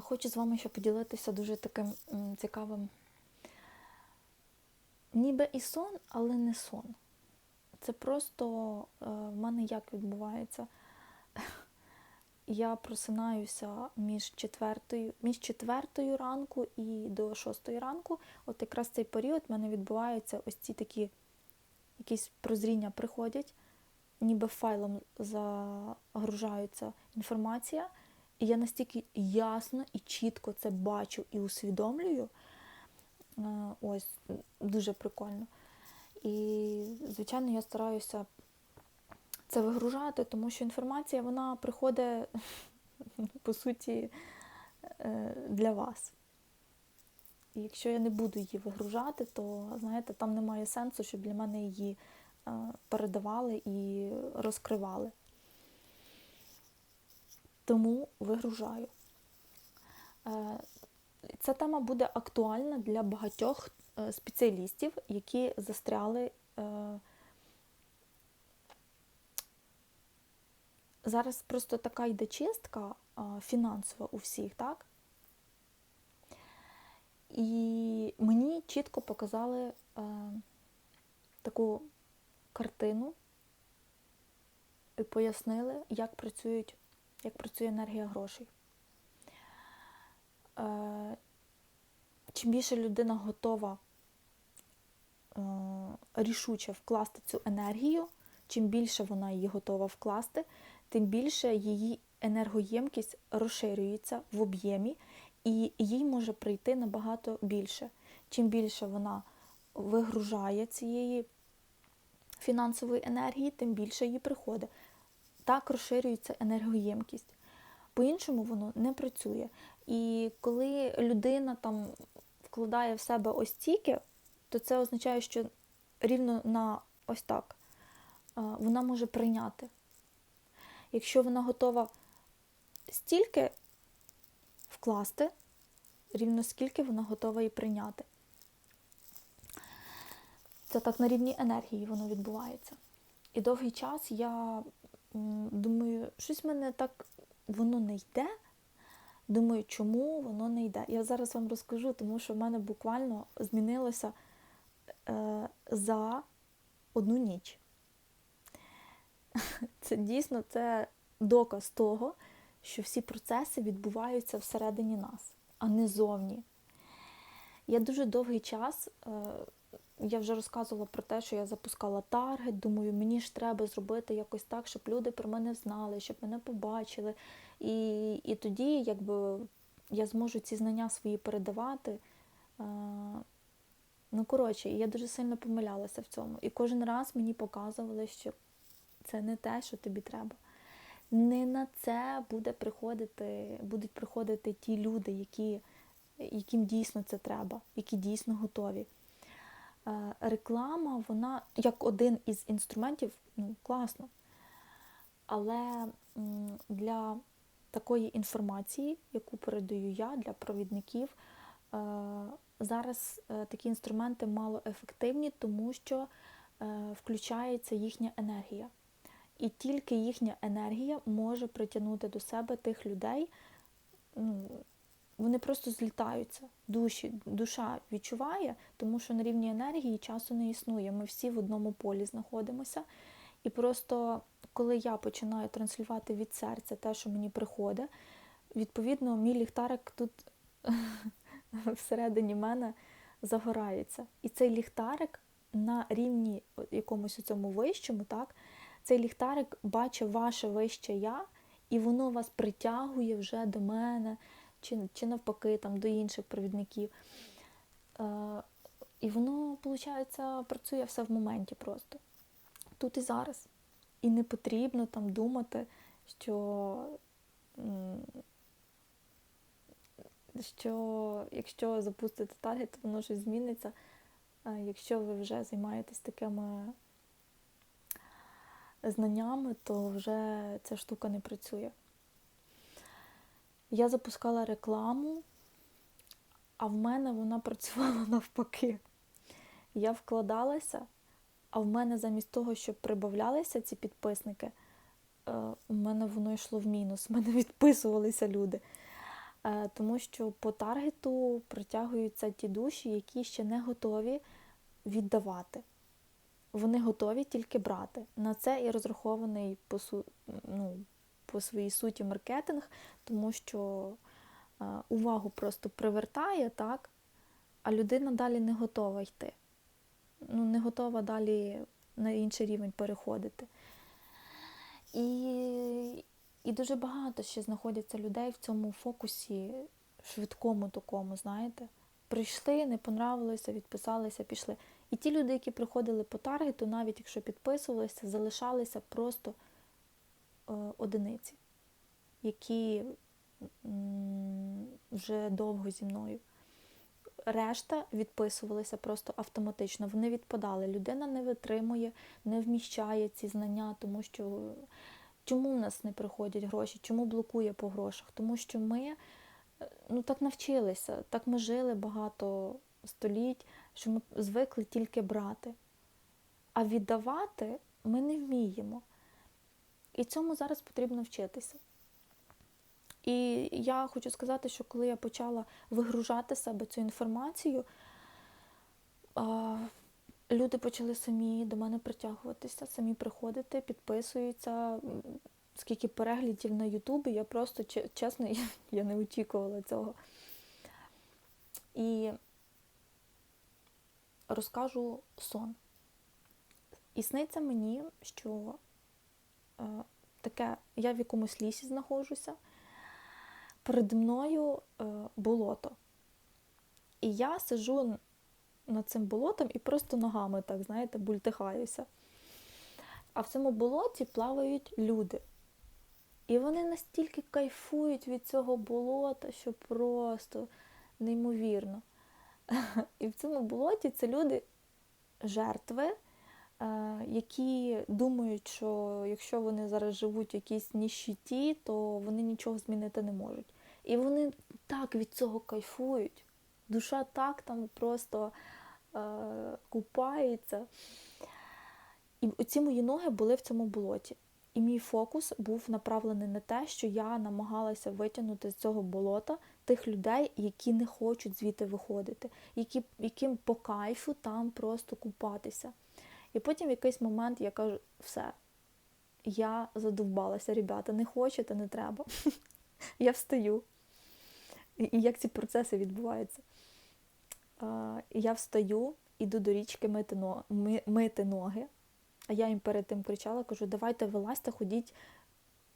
Хочу з вами ще поділитися дуже таким цікавим. Ніби і сон, але не сон. Це просто е, в мене як відбувається. Я просинаюся між четвертою, між четвертою ранку і до шостої ранку. От якраз цей період в мене відбуваються ось ці такі якісь прозріння приходять, ніби файлом загружається інформація. І я настільки ясно і чітко це бачу і усвідомлюю. Е, Ось, дуже прикольно. І, звичайно, я стараюся це вигружати, тому що інформація вона приходить, по суті, е, для вас. І якщо я не буду її вигружати, то знаєте, там немає сенсу, щоб для мене її е, передавали і розкривали. Тому вигружаю. Е, Ця тема буде актуальна для багатьох е, спеціалістів, які застряли. е, Зараз просто така йде чистка фінансова у всіх, так? І мені чітко показали таку картину і пояснили, як працюють, як працює енергія грошей. Е, чим більше людина готова е, рішуче вкласти цю енергію, чим більше вона її готова вкласти, тим більше її енергоємкість розширюється в об'ємі, і їй може прийти набагато більше. Чим більше вона вигружає цієї фінансової енергії, тим більше їй приходить. Так розширюється енергоємкість. По-іншому воно не працює. І коли людина там вкладає в себе ось стільки, то це означає, що рівно на ось так вона може прийняти. Якщо вона готова стільки вкласти, рівно скільки вона готова і прийняти. Це так на рівні енергії воно відбувається. І довгий час я думаю, щось в мене так воно не йде. Думаю, чому воно не йде. Я зараз вам розкажу, тому що в мене буквально змінилося е, за одну ніч. Це дійсно це доказ того, що всі процеси відбуваються всередині нас, а не зовні. Я дуже довгий час, е, я вже розказувала про те, що я запускала таргет, думаю, мені ж треба зробити якось так, щоб люди про мене знали, щоб мене побачили. І і тоді якби, я зможу ці знання свої передавати. Е, ну, коротше, я дуже сильно помилялася в цьому. І кожен раз мені показували, що це не те, що тобі треба. Не на це буде приходити, будуть приходити ті люди, які, яким дійсно це треба, які дійсно готові. Е, реклама, вона як один із інструментів, ну, класно. Але для такої інформації, яку передаю я для провідників, е, зараз е, такі інструменти малоефективні, тому що включається їхня енергія. І тільки їхня енергія може притягнути до себе тих людей. Ну, Вони просто злітаються. Душі, Душа відчуває, тому що на рівні енергії часу не існує. Ми всі в одному полі знаходимося. І просто коли я починаю транслювати від серця те, що мені приходить, відповідно, мій ліхтарик тут всередині мене загорається. І цей ліхтарик на рівні якомусь у цьому вищому, так, цей ліхтарик бачить ваше вище я, і воно вас притягує вже до мене, чи чи навпаки там, до інших провідників. Е, І воно, виходить, працює все в моменті просто. Тут і зараз. І не потрібно там думати, що що якщо запустити таргет, то воно щось зміниться. Якщо ви вже займаєтесь такими знаннями, то вже ця штука не працює. Я запускала рекламу, а в мене вона працювала навпаки. Я вкладалася, а в мене замість того, щоб прибавлялися ці підписники, у е, мене воно йшло в мінус, в мене відписувалися люди. Е, тому що по таргету притягуються ті душі, які ще не готові віддавати. Вони готові тільки брати. На це і розрахований по ну, по своїй суті маркетинг, тому що е, увагу просто привертає, так, а людина далі не готова йти. Ну, не готова далі на інший рівень переходити. І і дуже багато ще знаходяться людей в цьому фокусі швидкому такому, знаєте. Прийшли, не понравилося, відписалися, пішли. І ті люди, які приходили по таргету, навіть якщо підписувалися, залишалися просто одиниці, які вже довго зі мною. Решта відписувалися просто автоматично. Вони відпадали. Людина не витримує, не вміщає ці знання, тому що чому в нас не приходять гроші, чому блокує по грошах? Тому що ми е, ну, так навчилися, так ми жили багато століть, що ми звикли тільки брати. А віддавати ми не вміємо. І цьому зараз потрібно вчитися. І я хочу сказати, що коли я почала вигружати себе цю інформацію, люди почали самі до мене притягуватися, самі приходити, підписуються. Скільки переглядів на Ютубі, я просто чесно, я не очікувала цього. І розкажу сон. І сниться мені, що таке, я в якомусь лісі знаходжуся перед мною е, болото. І я сижу над цим болотом і просто ногами, так, знаєте, бультихаюся. А в цьому болоті плавають люди. І вони настільки кайфують від цього болота, що просто неймовірно. І в цьому болоті це люди жертви, е, які думають, що якщо вони зараз живуть в якійсь ніщиті, то вони нічого змінити не можуть. І вони так від цього кайфують. Душа так там просто е, купається. І оці мої ноги були в цьому болоті. І мій фокус був направлений на те, що я намагалася витягнути з цього болота тих людей, які не хочуть звідти виходити, які, яким по кайфу там просто купатися. І потім в якийсь момент я кажу, все, я задовбалася, ребята, не хочете, не треба. Я встаю. І як ці процеси відбуваються? Я встаю, іду до річки мити, ноги. А я їм перед тим кричала, кажу, давайте вилазьте, ходіть,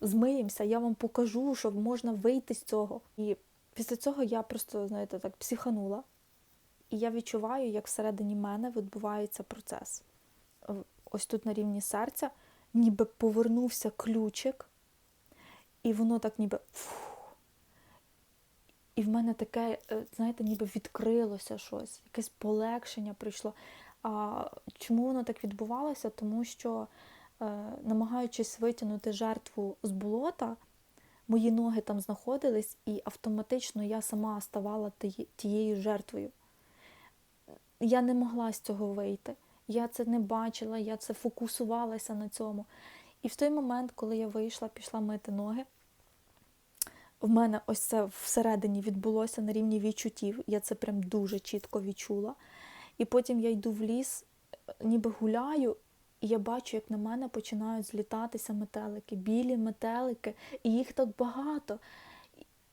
змиємося, я вам покажу, що можна вийти з цього. І після цього я просто, знаєте, так психанула. І я відчуваю, як всередині мене відбувається процес. Ось тут на рівні серця, ніби повернувся ключик, і воно так ніби. І в мене таке, е, знаєте, ніби відкрилося щось, якесь полегшення прийшло. А чому воно так відбувалося? Тому що, е, намагаючись витягнути жертву з болота, мої ноги там знаходились, і автоматично я сама ставала тією жертвою. Я не могла з цього вийти. Я це не бачила, я це фокусувалася на цьому. І в той момент, коли я вийшла, пішла мити ноги, в мене ось це всередині відбулося на рівні відчуттів. Я це прям дуже чітко відчула. І потім я йду в ліс, ніби гуляю, і я бачу, як на мене починають злітатися метелики, білі метелики, і їх так багато.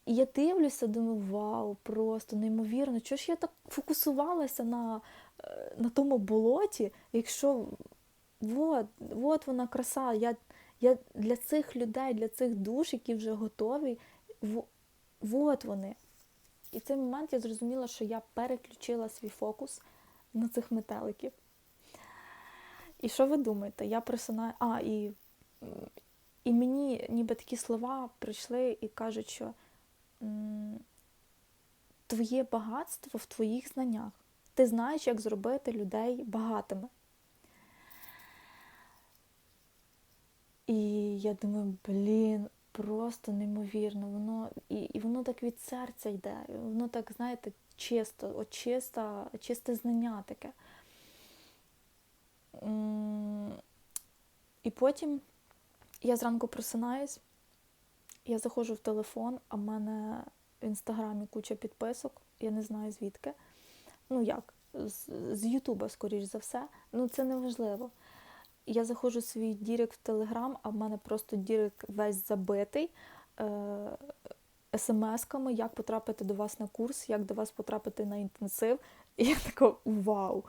І я дивлюся, думаю, вау, просто неймовірно. Чого ж я так фокусувалася на на тому болоті, якщо от, от вона краса, я я для цих людей, для цих душ, які вже готові, от вони. І в цей момент я зрозуміла, що я переключила свій фокус на цих метеликів. І що ви думаєте? Я просинаю. А, і і мені ніби такі слова прийшли і кажуть, що твоє багатство в твоїх знаннях. Ти знаєш, як зробити людей багатими. І я думаю, блін, просто неймовірно. Воно і, і воно так від серця йде. Воно так, знаєте, чисто, от чисто, чисте знання таке. І потім я зранку просинаюсь, я заходжу в телефон, а в мене в інстаграмі куча підписок, я не знаю звідки. Ну як, з, Ютуба, скоріш за все. Ну це не важливо. Я заходжу в свій дірек в Телеграм, а в мене просто дірек весь забитий е- смс-ками, як потрапити до вас на курс, як до вас потрапити на інтенсив. І я така вау!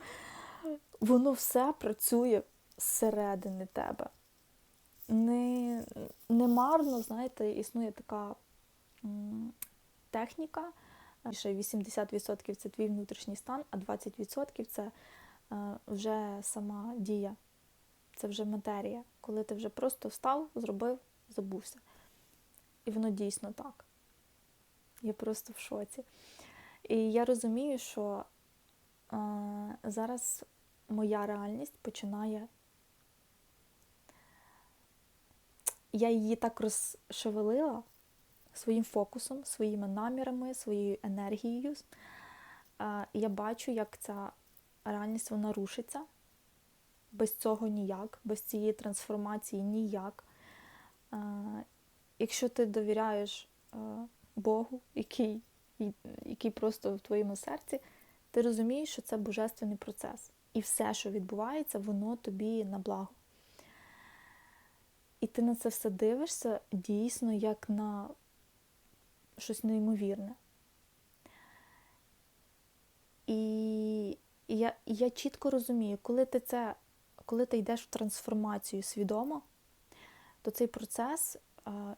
Воно все працює зсередини тебе. Не, марно, знаєте, існує така техніка. Ще 80% це твій внутрішній стан, а 20% це е, вже сама дія, це вже матерія, коли ти вже просто встав, зробив, забувся. І воно дійсно так. Я просто в шоці. І я розумію, що е, зараз моя реальність починає. Я її так розшевелила своїм фокусом, своїми намірами, своєю енергією. Я бачу, як ця реальність вона рушиться. Без цього ніяк, без цієї трансформації ніяк. Якщо ти довіряєш Богу, який, який просто в твоєму серці, ти розумієш, що це божественний процес. І все, що відбувається, воно тобі на благо. І ти на це все дивишся дійсно як на щось неймовірне. І я я чітко розумію, коли ти це, коли ти йдеш в трансформацію свідомо, то цей процес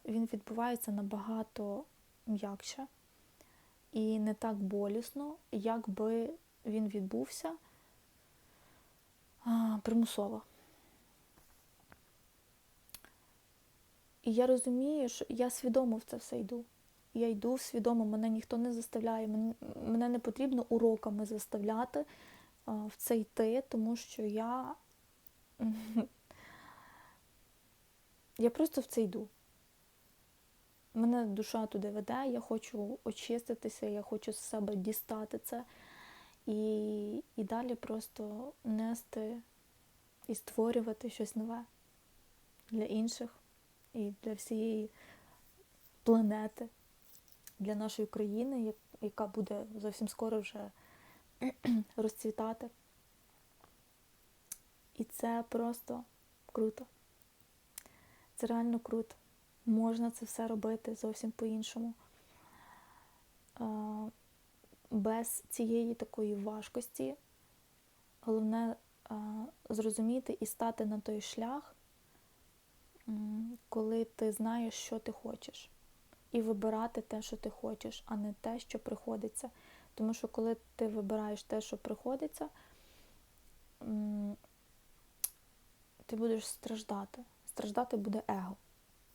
він відбувається набагато м'якше і не так болісно, як би він відбувся примусово. І я розумію, що я свідомо в це все йду. Я йду свідомо, мене ніхто не заставляє, мене, не потрібно уроками заставляти в це йти, тому що я, я просто в це йду. Мене душа туди веде, я хочу очиститися, я хочу з себе дістати це і і далі просто нести і створювати щось нове для інших і для всієї планети, для нашої країни, яка буде зовсім скоро вже розцвітати. І це просто круто. Це реально круто можна це все робити зовсім по-іншому. Без цієї такої важкості. Головне зрозуміти і стати на той шлях, коли ти знаєш, що ти хочеш. І вибирати те, що ти хочеш, а не те, що приходиться. Тому що коли ти вибираєш те, що приходиться, ти будеш страждати. Страждати буде его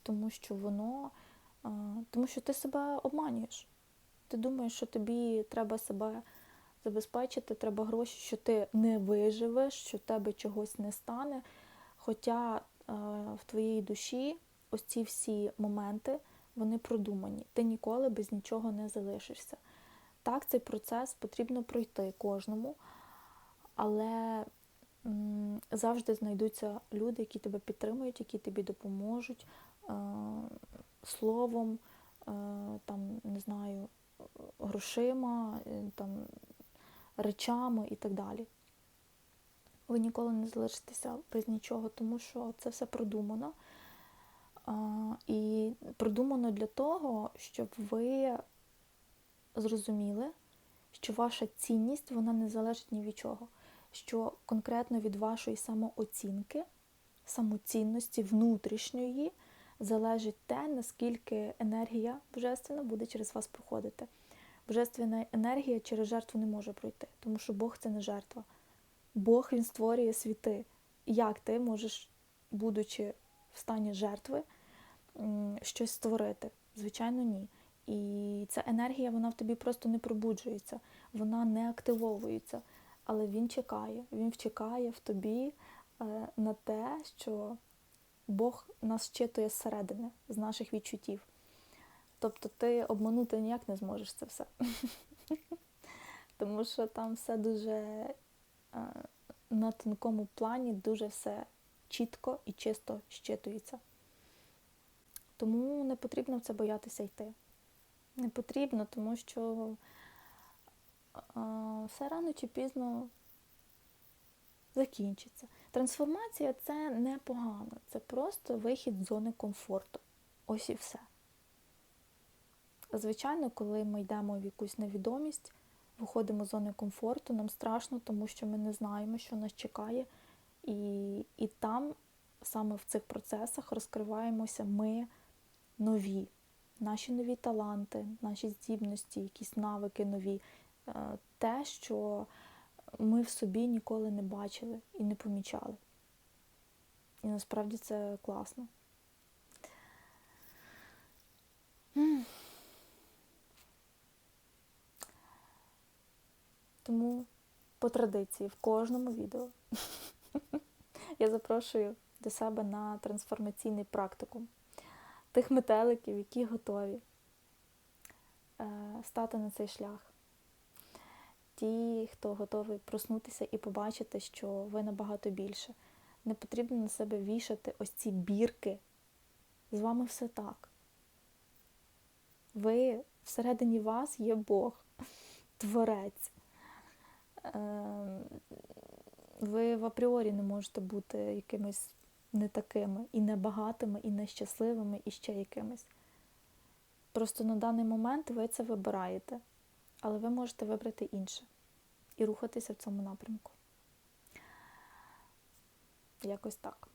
тому що воно, тому що ти себе обманюєш. Ти думаєш, що тобі треба себе забезпечити, треба гроші, що ти не виживеш, що в тебе чогось не стане. Хоча в твоїй душі ось ці всі моменти, вони продумані. Ти ніколи без нічого не залишишся. Так, цей процес потрібно пройти кожному, але завжди знайдуться люди, які тебе підтримують, які тобі допоможуть, Е, словом, е, там, не знаю, грошима, е, там, речами і так далі. Ви ніколи не залишитеся без нічого, тому що це все продумано. І продумано для того, щоб ви зрозуміли, що ваша цінність вона не залежить ні від чого, що конкретно від вашої самооцінки, самоцінності внутрішньої залежить те, наскільки енергія божественна буде через вас проходити. Божественна енергія через жертву не може пройти, тому що Бог це не жертва. Бог Він створює світи. Як ти можеш, будучи в стані жертви, щось створити? Звичайно, ні. І ця енергія вона в тобі просто не пробуджується, вона не активовується. Але він чекає, він чекає в тобі е, на те, що Бог нас читує зсередини, з наших відчуттів. Тобто ти обманути ніяк не зможеш це все. Тому що там все дуже е, на тонкому плані, дуже все чітко і чисто щитується. Тому не потрібно в це боятися йти. Не потрібно, тому що все рано чи пізно закінчиться. Трансформація це не погано, це просто вихід з зони комфорту. Ось і все. Звичайно, коли ми йдемо в якусь невідомість, виходимо з зони комфорту, нам страшно, тому що ми не знаємо, що нас чекає. І, і там, саме в цих процесах, розкриваємося ми нові, наші нові таланти, наші здібності, якісь навики нові, Е, те, що ми в собі ніколи не бачили і не помічали. І насправді це класно. Тому по традиції в кожному відео я запрошую до себе на трансформаційний практикум тих метеликів, які готові е, стати на цей шлях. Ті, хто готовий проснутися і побачити, що ви набагато більше. Не потрібно на себе вішати ось ці бірки. З вами все так. Ви всередині вас є Бог, Творець. Ем, Ви в апріорі не можете бути якимись не такими, і небагатими, і нещасливими, і ще якимись. Просто на даний момент ви це вибираєте, але ви можете вибрати інше і рухатися в цьому напрямку. Якось так.